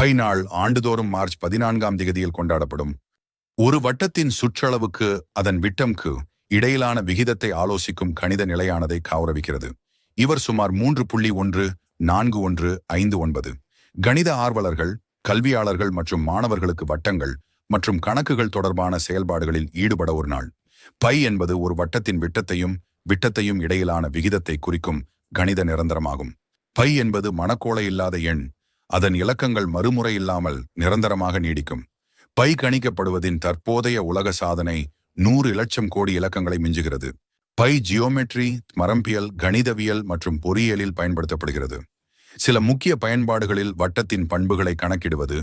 By நாள் ஆண்டுதோறும் March பதினான்காம் திகதியில் கொண்டாடப்படும். ஒரு வட்டத்தின் சுற்றளவுக்கு அதன் விட்டம்க்கு இடையிலான விகிதத்தை ஆலோசிக்கும் கணித நிலையானதை கௌரவிக்கிறது. இவர் சுமார் மூன்று புள்ளி ஒன்று நான்கு ஒன்று ஐந்து ஒன்பது. கணித ஆர்வலர்கள் கல்வியாளர்கள் மற்றும் மாணவர்களுக்கு வட்டங்கள் மற்றும் கணக்குகள் தொடர்பான செயல்பாடுகளில் ஈடுபட ஒரு நாள். பை என்பது ஒரு வட்டத்தின் விட்டத்தையும் விட்டத்தையும் இடையிலான விகிதத்தை குறிக்கும் கணித நிரந்தரமாகும். பை என்பது மனக்கோளை இல்லாத எண் அதன் இலக்கங்கள் மறுமுறை இல்லாமல் நிரந்தரமாக நீடிக்கும். பை கணிக்கப்படுவதின் தற்போதைய உலக சாதனை நூறு இலட்சம் கோடி இலக்கங்களை மிஞ்சுகிறது. பை ஜியோமெட்ரி மரம்பியல் கணிதவியல் மற்றும் பொறியியலில் பயன்படுத்தப்படுகிறது. சில முக்கிய பயன்பாடுகளில் வட்டத்தின் பண்புகளை கணக்கிடுவது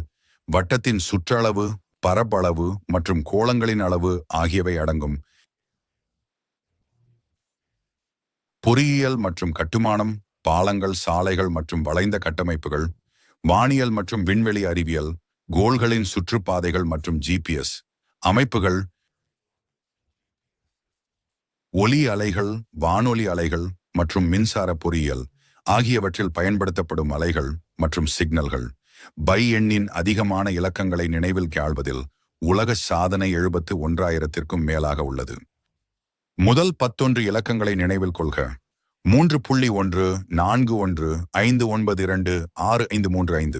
வட்டத்தின் சுற்றளவு பரப்பளவு மற்றும் கோளங்களின் அளவு ஆகியவை அடங்கும். பொறியியல் மற்றும் கட்டுமானம் பாலங்கள் சாலைகள் மற்றும் வளைந்த கட்டமைப்புகள் வானியல் மற்றும் விண்வெளி அறிவியல் கோள்களின் சுற்றுப்பாதைகள் மற்றும் ஜிபிஎஸ் அமைப்புகள் ஒலி அலைகள் வானொலி அலைகள் மற்றும் மின்சார பொறியியல் ஆகியவற்றில் பயன்படுத்தப்படும் அலைகள் மற்றும் சிக்னல்கள். பை எண்ணின் அதிகமான இலக்கங்களை நினைவில் கேள்வதில் உலக சாதனை எழுபத்து ஒன்றாயிரத்திற்கும் மேலாக உள்ளது. முதல் பத்தொன்று இலக்கங்களை நினைவில் கொள்க. மூன்று புள்ளி ஒன்று நான்கு ஒன்று ஐந்து ஒன்பது இரண்டு ஆறு ஐந்து மூன்று ஐந்து.